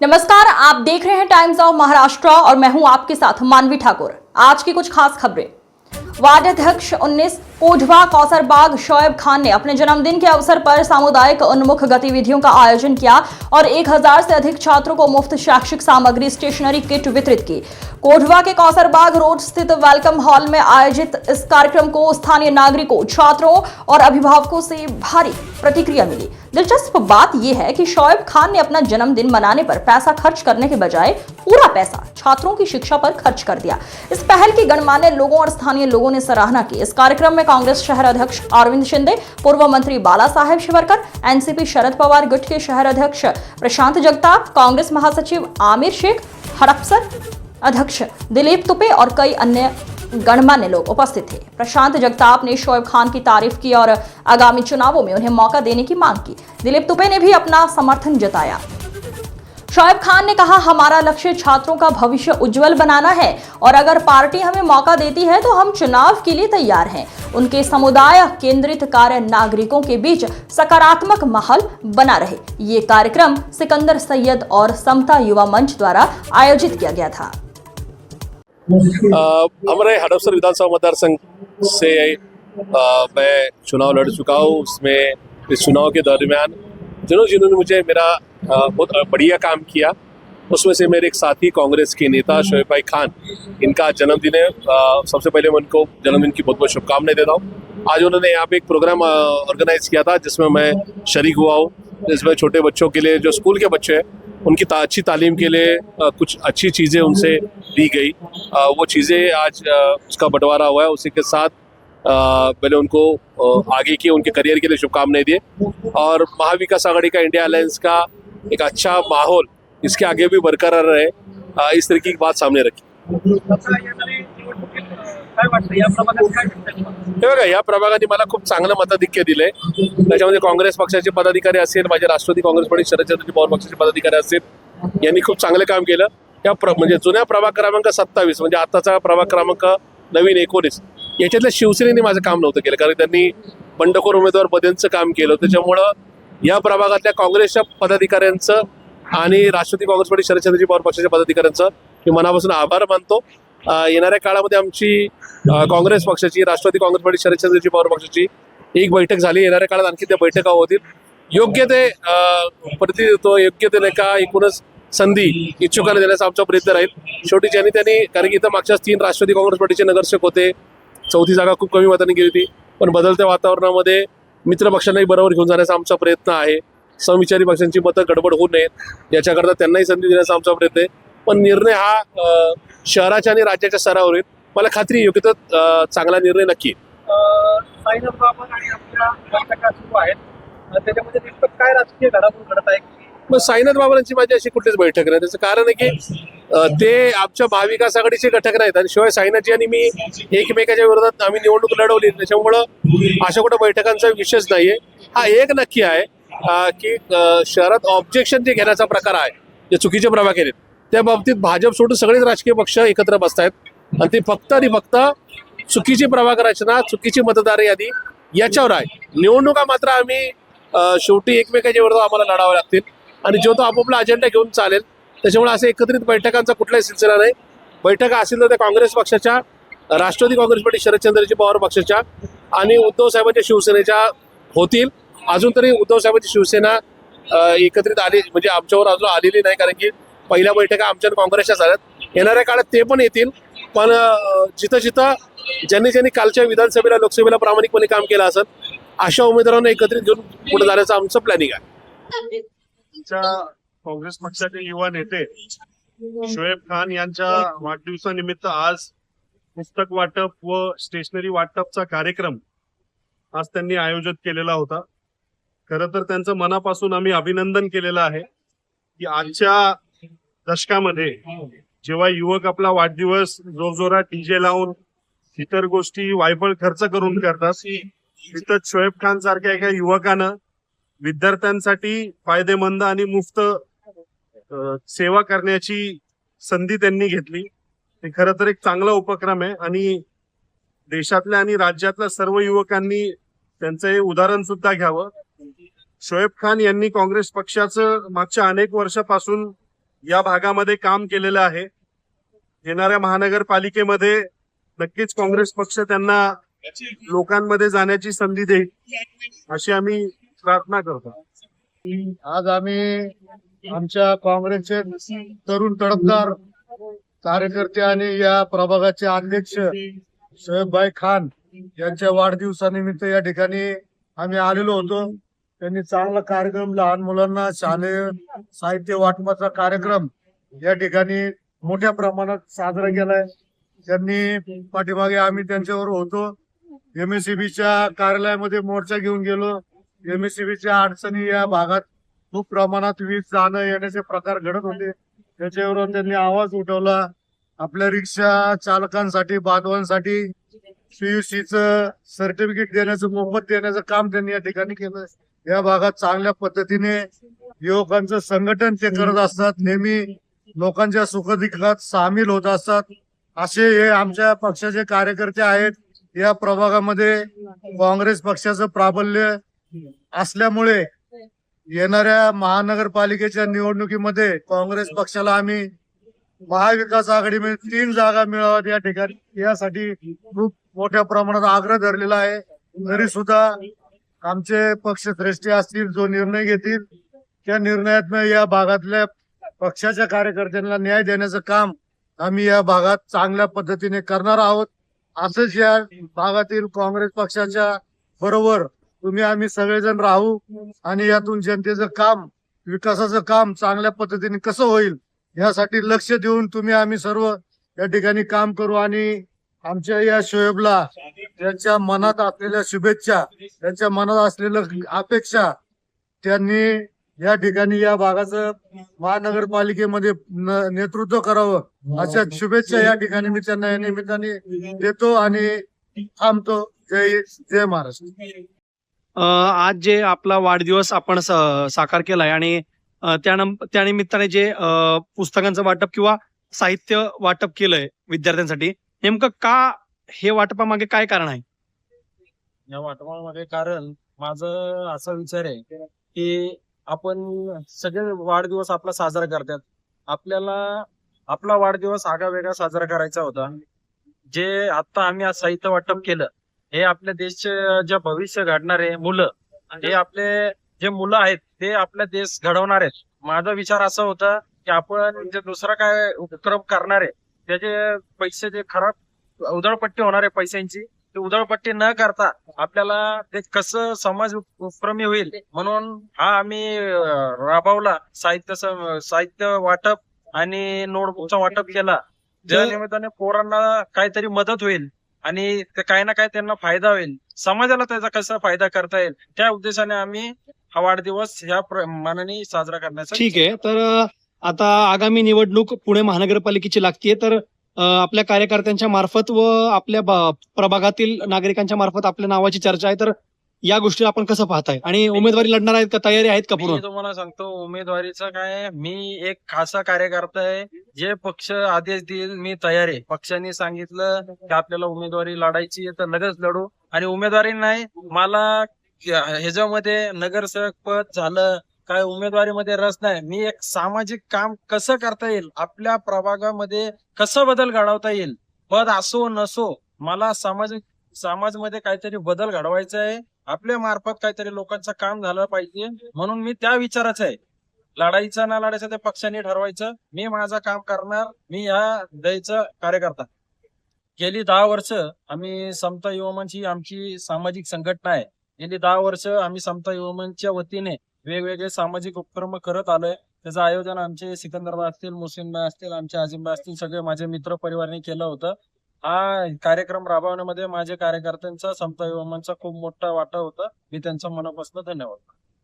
नमस्कार, आप देख रहे हैं टाइम्स ऑफ़ महाराष्ट्र और मैं हूँ आपके साथ मानवी ठाकुर। आज की कुछ खास खबरें। वार्ड अध्यक्ष 19 कोढवा कौसरबाग, शोएब खान ने अपने जन्मदिन के अवसर पर सामुदायिक उन्मुख गतिविधियों का आयोजन किया और 1000 से अधिक छात्रों को मुफ़्त शैक्षिक सामग्री, स्टेशनरी किट वितरित की। कोढवा के कौसरबाग रोड स्थित वेलकम हॉल में आयोजित इस कार्यक्रम को स्थानीय नागरिकों, छात्रों और अभिभावकों से भारी प्रतिक्रिया मिली। दिलचस्प बात यह है कि शोएब खान ने अपना जन्मदिन मनाने पर पैसा खर्च करने के बजाय पूरा पैसा छात्रों की शिक्षा पर खर्च कर दिया। इस पहल की गणमान्य लोगों और स्थानीय लोगों ने सराहना की। इस कार्यक्रम में कांग्रेस शहर अध्यक्ष अरविंद शिंदे, पूर्व मंत्री बाला साहेब शिवरकर, एनसीपी शरद पवार गुट के शहर अध्यक्ष प्रशांत जगताप, कांग्रेस महासचिव आमिर शेख, हड़पसर अध्यक्ष दिलीप तुपे और कई अन्य गणमान्य लोग उपस्थित थे। प्रशांत जगताप ने शोएब खान की तारीफ़ की और आगामी चुनावों में उन्हें मौका देने की मांग की। दिलीप तुपे ने भी अपना समर्थन जताया। शोएब खान ने कहा, हमारा लक्ष्य छात्रों का भविष्य उज्जवल बनाना है और अगर पार्टी हमें मौका देती है तो हम चुनाव के लिए तैयार हैं। उनके समुदाय, केंद्रित कार्य नागरिकों के बीच सकारात्मक माहौल बना रहे। ये कार्यक्रम सिकंदर सैयद और समता युवा मंच द्वारा आयोजित किया गया था। हमारे हडपसर विधानसभा मतदार संघ से अ, मैं चुनाव लड़ चुका हूँ। उसमें इस चुनाव के दरमियान जिन्होंने जिन्होंने मुझे मेरा अ, बहुत बढ़िया काम किया उसमें से मेरे एक साथी कांग्रेस के नेता शोएब भाई खान इनका जन्मदिन है। सबसे पहले मैं उनको जन्मदिन की बहुत बहुत शुभकामनाएँ देता हूँ। आज उन्होंने यहाँ पे एक प्रोग्राम ऑर्गेनाइज किया था जिसमें मैं शरीक हुआ हूँ। जिसमें छोटे बच्चों के लिए जो स्कूल के बच्चे हैं उनकी ता, अच्छी तालीम के लिए अ, कुछ अच्छी चीज़ें उनसे दी गई। अ, वो चीज़ें आज अ, उसका बंटवारा हुआ है उसी के साथ मैंने उनको आगे की उनके करियर के लिए शुभकामनाएँ दिए। और महाविकास आघाड़ी का इंडिया अलायंस का एक अच्छा माहौल इसके आगे भी बरकरार रहे। इस तरीके की बात सामने रखी। काय वाटतं? या प्रभागात काय हे बघा या प्रभागाने मला खूप चांगलं मताधिक्य दिलंय. त्याच्यामध्ये काँग्रेस पक्षाचे पदाधिकारी असेल माझे राष्ट्रवादी काँग्रेस पार्टी शरदचंद्रजी पवार पक्षाचे पदाधिकारी असेल यांनी खूप चांगलं काम केलं. त्या प्र म्हणजे जुन्या प्रभाग क्रमांक सत्तावीस म्हणजे आताचा प्रभाग क्रमांक नवीन एकोणीस याच्यातल्या शिवसेनेने माझं काम नव्हतं केलं कारण त्यांनी बंडखोर उमेदवार पदेंचं काम केलं त्याच्यामुळं या प्रभागातल्या काँग्रेसच्या पदाधिकाऱ्यांचं आणि राष्ट्रवादी काँग्रेस पार्टी शरदचंद्रजी पवार पक्षाच्या पदाधिकाऱ्यांचं मी मनापासून आभार मानतो. येणाऱ्या काळामध्ये आमची काँग्रेस पक्षाची राष्ट्रवादी काँग्रेस पार्टी शरदचंद्रजी पवार पक्षाची एक बैठक झाली. येणाऱ्या काळात आणखी त्या बैठका होतील. योग्य ते प्रतिनिधित्व योग्य ते नाही का एकूणच संधी इच्छुकांना देण्याचा आमचा प्रयत्न राहील. शेवटी ज्यांनी त्यांनी कारण की इथं मागच्याच तीन राष्ट्रवादी काँग्रेस पार्टीचे नगरसेवक होते. चौथी जागा खूप कमी मतांनी गेली होती. पण बदलत्या वातावरणामध्ये मित्र पक्षांनाही बरोबर घेऊन जाण्याचा आमचा प्रयत्न आहे. समविचारी पक्षांची मतं गडबड होऊ नयेत. याच्याकरता त्यांनाही संधी देण्याचा आमचा प्रयत्न आहे. पण निर्णय हा शहराच्या आणि राज्याच्या स्तरावर होईल मला खात्री योग्य तो अं, चांगला निर्णय नक्की आणि आपल्या बैठका सुरू आहेत. त्याच्यामध्ये नेमकं काय राजकीय घडामोड घडत आहे? की मग साईनाथ बाबांची माझी अशी कुठलीच बैठक नाही. त्याचं कारण आहे की ते आमच्या महाविकास आघाडीचे घटक नाहीत आणि शिवाय साईनाथजी आणि मी एकमेकाच्या विरोधात आम्ही निवडणूक लढवली. त्याच्यामुळं अशा कुठं बैठकांचा विषयच नाहीये. हा एक नक्की आहे की शहरात ऑब्जेक्शन जे घेण्याचा प्रकार आहे जे चुकीचे प्रभाग केलेत त्या बाबतीत भाजप सोडून सगळेच राजकीय पक्ष एकत्र बसतायत. आणि ते फक्त आणि फक्त चुकीची प्रभाग रचना चुकीची मतदार यादी याच्यावर आहे. निवडणुका मात्र आम्ही शेवटी एकमेकाच्या विरोधात आम्हाला लढावे लागतील. आणि जो तो आपापला अजेंडा घेऊन चालेल त्याच्यामुळे असं एकत्रित बैठकांचा कुठलाही सिलसिला नाही. बैठका असेल तर त्या काँग्रेस पक्षाच्या राष्ट्रवादी काँग्रेस पार्टी शरदचंद्रजी पवार पक्षाच्या आणि उद्धव साहेबांच्या शिवसेनेच्या होतील. अजून तरी उद्धव साहेबांची शिवसेना एकत्रित आली म्हणजे आमच्यावर अजून आलेली नाही कारण की पहिल्या बैठका आमच्या काँग्रेसच्या झाल्यात. येणाऱ्या काळात ते पण येतील. पण जिथं जिथं ज्यांनी ज्यांनी कालच्या विधानसभेला लोकसभेला प्रामाणिकपणे काम केलं असेल अशा उमेदवारांना एकत्रित घेऊन पुढे जाण्याचं आमचं प्लॅनिंग आहे. काँग्रेस पक्षाचे युवा नेते शोएब खान यांच्या वाढदिवसानिमित्त आज पुस्तक वाटप व स्टेशनरी वाटपचा कार्यक्रम आज त्यांनी आयोजित केलेला होता. खर तर त्यांचं मनापासून आम्ही अभिनंदन केलेलं आहे की आजच्या दशकामध्ये जेव्हा युवक आपला वाढदिवस जोरजोरात डीजे लावून इतर गोष्टी वायफळ खर्च करून करतात तिथं शोएब खान सारख्या एका युवकानं विद्यार्थ्यांसाठी फायदेमंद आणि मुफ्त सेवा करण्याची संधी त्यांनी घेतली. हे खरं तर एक चांगला उपक्रम आहे आणि देशातल्या आणि राज्यातल्या सर्व युवकांनी त्यांचं हे उदाहरण सुद्धा घ्यावं. शोएब खान यांनी काँग्रेस पक्षाचं मागच्या अनेक वर्षापासून या भागामध्ये काम केलेलं आहे. येणाऱ्या महानगरपालिकेमध्ये नक्कीच काँग्रेस पक्ष त्यांना लोकांमध्ये जाण्याची संधी देईल अशी आम्ही प्रार्थना करतो. आज आम्ही आमच्या काँग्रेसचे तरुण तडफदार कार्यकर्ते आणि या प्रभागाचे अध्यक्ष शोएबभाई खान यांच्या वाढदिवसानिमित्त या ठिकाणी आम्ही आलेलो होतो. त्यांनी चांगला कार्यक्रम लहान मुलांना शालेय साहित्य वाटपाचा कार्यक्रम या ठिकाणी मोठ्या प्रमाणात साजरा केलाय. त्यांनी पाठीमागे आम्ही त्यांच्यावर होतो. एमएससीबीच्या कार्यालयामध्ये मोर्चा घेऊन गेलो. एमएससीबीच्या अडचणी या भागात खूप प्रमाणात वीज जाणं येण्याचे प्रकार घडत होते. त्याच्यावर त्यांनी आवाज उठवला. आपल्या रिक्षा चालकांसाठी बांधवांसाठी सीयुसीच सर्टिफिकेट देण्याचं मोफत देण्याचं काम त्यांनी या ठिकाणी केलं या भागात चांगल्या पद्धतीने युवकांचं संघटन ते करत असतात. नेहमी लोकांच्या सुखदुःखात सामील होत असतात. असे हे आमच्या पक्षाचे कार्यकर्ते आहेत. या प्रभागामध्ये काँग्रेस पक्षाचं प्राबल्य असल्यामुळे येणाऱ्या महानगरपालिकेच्या निवडणुकीमध्ये काँग्रेस पक्षाला आम्ही महाविकास आघाडीमध्ये तीन जागा मिळाव्यात या ठिकाणी. यासाठी खूप मोठ्या प्रमाणात आग्रह धरलेला आहे. तरी सुद्धा आमचे पक्षश्रेष्ठी असतील जो निर्णय घेतील त्या निर्णयात या भागातल्या पक्षाच्या कार्यकर्त्यांना न्याय देण्याचं काम आम्ही या भागात चांगल्या पद्धतीने करणार आहोत. असंच या भागातील काँग्रेस पक्षाच्या बरोबर तुम्ही आम्ही सगळेजण राहू आणि यातून जनतेचं काम विकासाचं काम चांगल्या पद्धतीने कसं होईल यासाठी लक्ष देऊन तुम्ही आम्ही सर्व या ठिकाणी काम करू आणि आमच्या या शोएबला त्यांच्या मनात असलेल्या शुभेच्छा त्यांच्या मनात असलेल्या अपेक्षा त्यांनी या ठिकाणी या भागाचं महानगरपालिकेमध्ये नेतृत्व करावं. अशा शुभेच्छा या ठिकाणी मी त्यांना या निमित्ताने देतो आणि थांबतो. जय जय महाराष्ट्र. आज जे आपला वाढदिवस आपण साकार केलाय आणि त्यानिमित्ताने जे पुस्तकांचं वाटप किंवा साहित्य वाटप केलंय विद्यार्थ्यांसाठी नेमकं का हे वाटपामागे काय कारण आहे? या वाटपामध्ये कारण माझं असा विचार आहे की आपण सगळे वाढदिवस आपला साजरा करतात. आपल्याला आपला वाढदिवस आगा वेगळा साजरा करायचा होता. जे आता आम्ही आज साहित्य वाटप केलं हे आपल्या देशचे जे भविष्य घडणारे मुलं हे आपले जे मुलं आहेत ते आपला देश घडवणार आहेत. माझा विचार असा होता की आपण जे दुसरा काय उपक्रम करणार आहे त्याचे पैसे जे खराब उधळपट्टी होणार आहे पैशांची ते उधळपट्टी न करता आपल्याला ते कसं समाज उप- उपक्रमी होईल म्हणून हा आम्ही राबवला. साहित्य साहित्य वाटप आणि नोटबुकचा वाटप केला. जर- निमित्ताने पोरांना काहीतरी मदत होईल आणि ते काही ना काही त्यांना फायदा होईल. समाजाला त्याचा कसा फायदा करता येईल? त्या उद्देशाने आम्ही हा वाढदिवस ह्या मानाने साजरा करण्याचा ठीक आहे. तर आता आगामी निवडणूक पुणे महानगरपालिकेची लागतीये. तर आपल्या कार्यकर्त्यांच्या मार्फत व आपल्या प्रभागातील नागरिकांच्या मार्फत आपल्या नावाची चर्चा आहे. तर या गोष्टी आपण कसं पाहताय? आणि उमेदवारी लढणार आहेत का? तयारी आहेत का पूर्ण? तुम्हाला सांगतो उमेदवारीचं काय मी एक खासा कार्यकर्ता आहे. जे पक्ष आदेश देईल मी तयार आहे. पक्षाने सांगितलं की आपल्याला उमेदवारी लढायची आहे तर लगेच लढू. आणि उमेदवारी नाही मला ह्याच्यामध्ये नगरसेवक पद झालं काय उमेदवारीमध्ये रस नाही. मी एक सामाजिक काम कसं करता येईल? आपल्या प्रभागामध्ये कसं बदल घडवता येईल? पद असो नसो मला सामाजिक समाजमध्ये काहीतरी बदल घडवायचा आहे. आपल्या मार्फत काहीतरी लोकांचं काम झालं पाहिजे. म्हणून मी त्या विचाराचं आहे. लढायचं ना लढायचं ते पक्षाने ठरवायचं. मी माझं काम करणार. मी ह्या द्यायचं कार्यकर्ता. गेली दहा वर्ष आम्ही समता युवमनची आमची सामाजिक संघटना आहे. गेली दहा वर्ष आम्ही समता युवमनच्या वतीने वेगवेगळे सामाजिक उपक्रम करत आलोय. त्याचं आयोजन आमचे सिकंदरबाद असतील मुस्लिमबाई असतील आमचे आजिमबाई असतील सगळे माझे मित्र परिवारने केलं होतं. हा कार्यक्रम राबवण्यामध्ये माझ्या कार्यकर्त्यांचा समता युवमांचा खूप मोठा वाटा होता. मी त्यांचं मनापासून धन्यवाद